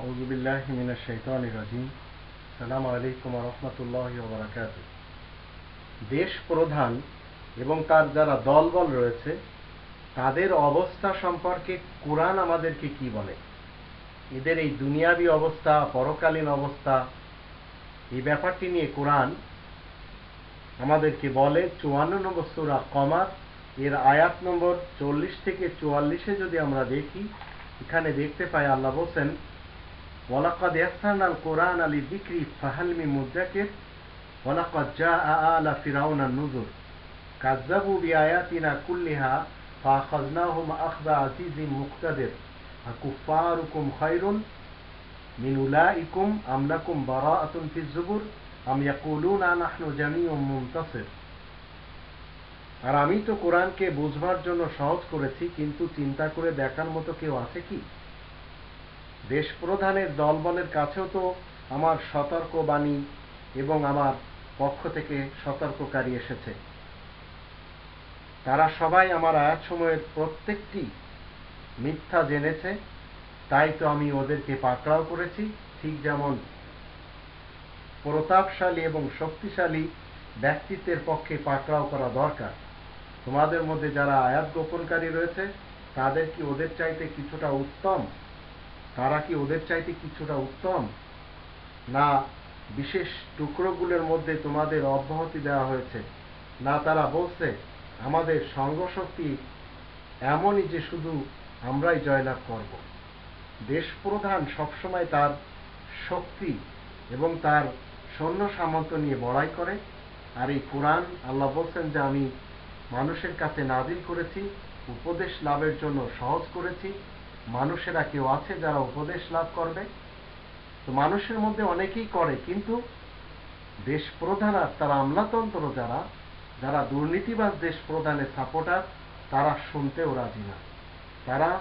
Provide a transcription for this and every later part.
أعوذ بالله من الشيطان الرجيم সালাম আলাইকুম রহমতুল্লাহ বারাকাত দেশ প্রধান এবং তার যারা দলবল রয়েছে তাদের অবস্থা সম্পর্কে কোরআন আমাদেরকে কি বলে এদের এই দুনিয়াবি অবস্থা পরকালীন অবস্থা এই ব্যাপারটি নিয়ে কোরআন আমাদেরকে বলে চুয়ান্ন নম্বর সুরা কমার এর আয়াত নম্বর চল্লিশ থেকে চুয়াল্লিশে যদি আমরা দেখি এখানে দেখতে পাই আল্লাহ বলছেন আল কোরআন আলী যিকরি ফাহাল মিন মুদ্দাকির ওয়ালাকাদ জাআ আলা ফিরাউনা নুযুর, কাযযাবু বিআয়াতিনা কুল্লিহা ফাআখাযনাহুম আখযা আজিজিন মুক্তাদির আকুফারুকুম খায়রুন, মিন উলাইকুম আম লাকুম বারাআতুন ফিজ জুবুর আম ইয়াকুলুনা নাহনু জামিউম মুনতাসির। আর আমি তো কোরআনকে বুঝবার জন্য সহজ করেছি, কিন্তু চিন্তা করে দেখার মতো কেউ আছে কি? দেশ প্রধানের দলবলের কাছেও তো আমার সতর্ক বাণী এবং আমার পক্ষ থেকে সতর্ককারী এসেছে। তারা সবাই আমার আয়াতসমূহের প্রত্যেকটি মিথ্যা জেনেছে, তাই তো আমি ওদেরকে পাকড়াও করেছি। ঠিক যেমন প্রতাপশালী এবং শক্তিশালী ব্যক্তিত্বের পক্ষে পাকড়াও করা দরকার। তোমাদের মধ্যে যারা আয়াত গোপনকারী রয়েছে, তাদের কি ওদের চাইতে কিছুটা উত্তম? তারা কি ওদের চাইতে কিছুটা উত্তম? না, বিশেষ টুকরোগুলোর মধ্যে তোমাদের অব্যাহতি দেওয়া হয়েছে। না, তারা বলছে, আমাদের সঙ্গশক্তি এমনই যে শুধু আমরাই জয়লাভ করব। দেশ প্রধান সবসময় তার শক্তি এবং তার সৈন্য সামন্ত নিয়ে বড়াই করে। আর এই কোরআন আল্লাহ বলছেন যে, আমি মানুষের কাছে নাজিল করেছি, উপদেশ লাভের জন্য সহজ করেছি। মানুষেরা কেউ আছে যারা উপদেশ লাভ করবে? তো মানুষের মধ্যে অনেকেই করে, কিন্তু দেশ প্রধান আর তারা আমলাতন্ত্র যারা যারা দুর্নীতিবাজ দেশ প্রধানের সাপোর্টার তারা শুনতেও রাজি না। তারা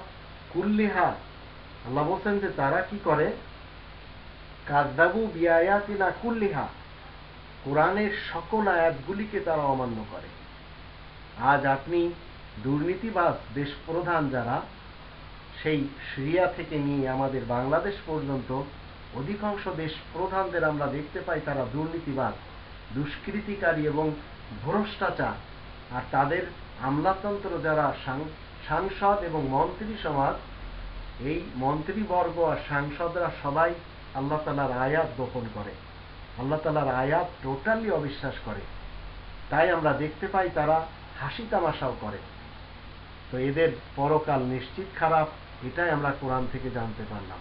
কুল্লিহা, আল্লাহ বলছেন যে তারা কি করে? কাজদাবু বিয়ায়াতিনা কুল্লিহা, কোরআনের সকল আয়াতগুলিকে তারা অমান্য করে। আজ আপনি দুর্নীতিবাজ দেশ প্রধান যারা সেই সিরিয়া থেকে নিয়ে আমাদের বাংলাদেশ পর্যন্ত অধিকাংশ দেশ প্রধানদের আমরা দেখতে পাই তারা দুর্নীতিবাদ দুষ্কৃতিকারী এবং ভ্রষ্টাচার। আর তাদের আমলাতন্ত্র যারা সাংসদ এবং মন্ত্রী সমাজ, এই মন্ত্রীবর্গ আর সাংসদরা সবাই আল্লাহ তালার আয়াত গোপন করে। আল্লাহ তালার আয়াত টোটালি অবিশ্বাস করে। তাই আমরা দেখতে পাই তারা হাসি তামাশাও করে। তো এদের পরকাল নিশ্চিত খারাপ এটাই আমরা কোরআন থেকে জানতে পারলাম।